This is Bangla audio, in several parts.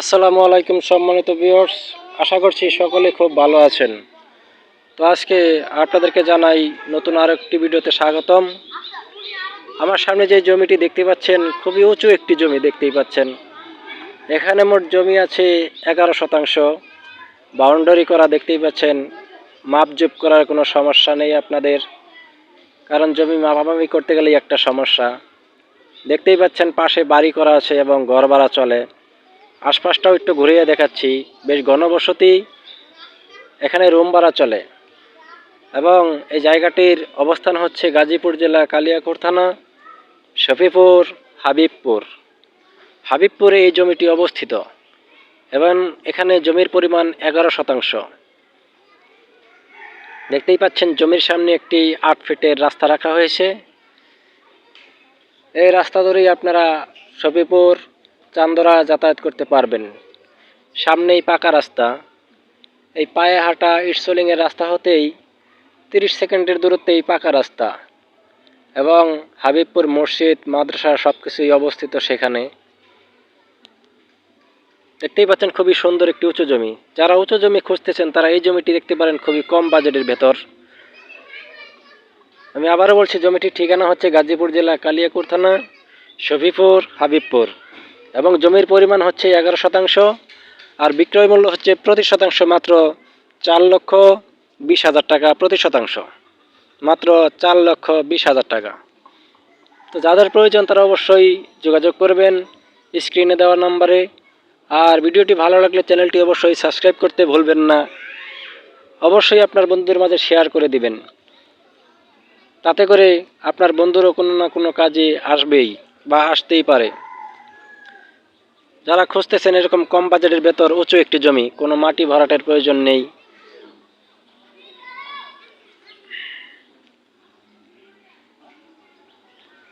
আসসালামু আলাইকুম সম্মানিত ভিউয়ার্স। আশা করছি সকলে খুব ভালো আছেন। তো আজকে আপনাদেরকে জানাই নতুন আর একটি ভিডিওতে স্বাগতম। আমার সামনে যে জমিটি দেখতে পাচ্ছেন, খুবই উঁচু একটি জমি দেখতেই পাচ্ছেন। এখানে মোট জমি আছে এগারো শতাংশ। বাউন্ডারি করা দেখতেই পাচ্ছেন। মাপজোপ করার কোনো সমস্যা নেই আপনাদের। কারণ জমি মাপামাপি করতে গেলেই একটা সমস্যা। দেখতেই পাচ্ছেন পাশে বাড়ি করা আছে এবং ঘর ভাড়া চলে। আশপাশটাও একটু ঘুরিয়ে দেখাচ্ছি। বেশ ঘনবসতি, এখানে রুম ভাড়া চলে। এবং এই জায়গাটির অবস্থান হচ্ছে গাজীপুর জেলা কালিয়াকোট থানা, শফিপুর, হাবিবপুর। হাবিবপুরে এই জমিটি অবস্থিত। এবং এখানে জমির পরিমাণ এগারো শতাংশ। দেখতেই পাচ্ছেন জমির সামনে একটি আট ফিটের রাস্তা রাখা হয়েছে। এই রাস্তা ধরেই আপনারা শফিপুর চান্দরা যাতায়াত করতে পারবেন। সামনেই পাকা রাস্তা। এই পায়ে হাঁটা ইটসোলিংয়ের রাস্তা হতেই তিরিশ সেকেন্ডের দূরত্বেই পাকা রাস্তা এবং হাবিবপুর মসজিদ, মাদ্রাসা সব কিছুই অবস্থিত সেখানে। দেখতেই পাচ্ছেন খুবই সুন্দর একটি উঁচু জমি। যারা উঁচু জমি খুঁজতেছেন, তারা এই জমিটি দেখতে পারেন খুবই কম বাজেটের ভেতর। আমি আবারও বলছি, জমিটির ঠিকানা হচ্ছে গাজীপুর জেলা কালিয়াকুর থানা, শফিপুর, হাবিবপুর। এবং জমির পরিমাণ হচ্ছে এগারো শতাংশ আর বিক্রয় মূল্য হচ্ছে প্রতি শতাংশ মাত্র চার লক্ষ বিশ হাজার টাকা প্রতি শতাংশ, মাত্র চার লক্ষ বিশ হাজার টাকা। তো যাদের প্রয়োজন তারা অবশ্যই যোগাযোগ করবেন স্ক্রিনে দেওয়া নাম্বারে। আর ভিডিওটি ভালো লাগলে চ্যানেলটি অবশ্যই সাবস্ক্রাইব করতে ভুলবেন না। অবশ্যই আপনার বন্ধুদের মাঝে শেয়ার করে দিবেন। তাতে করে আপনার বন্ধুরও কোনো না কোনো কাজে আসবেই বা আসতেই পারে। যারা খুঁজতেছেন এরকম কম বাজেটের ভেতর উঁচু একটি জমি, কোনো মাটি ভরাটের প্রয়োজন নেই।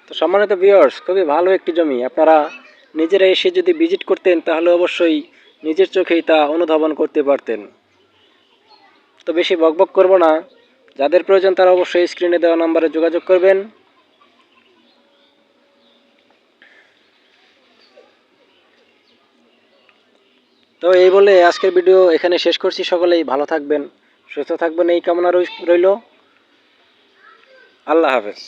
তো সম্মানিত ভিউয়ার্স খুবই ভালো একটি জমি। আপনারা নিজেরা এসে যদি ভিজিট করতেন, তাহলে অবশ্যই নিজের চোখেই তা অনুধাবন করতে পারতেন। তো বেশি বকবক করব না। যাদের প্রয়োজন তারা অবশ্যই স্ক্রিনে দেওয়া নাম্বারে যোগাযোগ করবেন। তো এই বলে আজকের ভিডিও এখানে শেষ করছি। সকলেই ভালো থাকবেন, সুস্থ থাকবেন। এই কামনা রইল। আল্লাহ হাফেজ।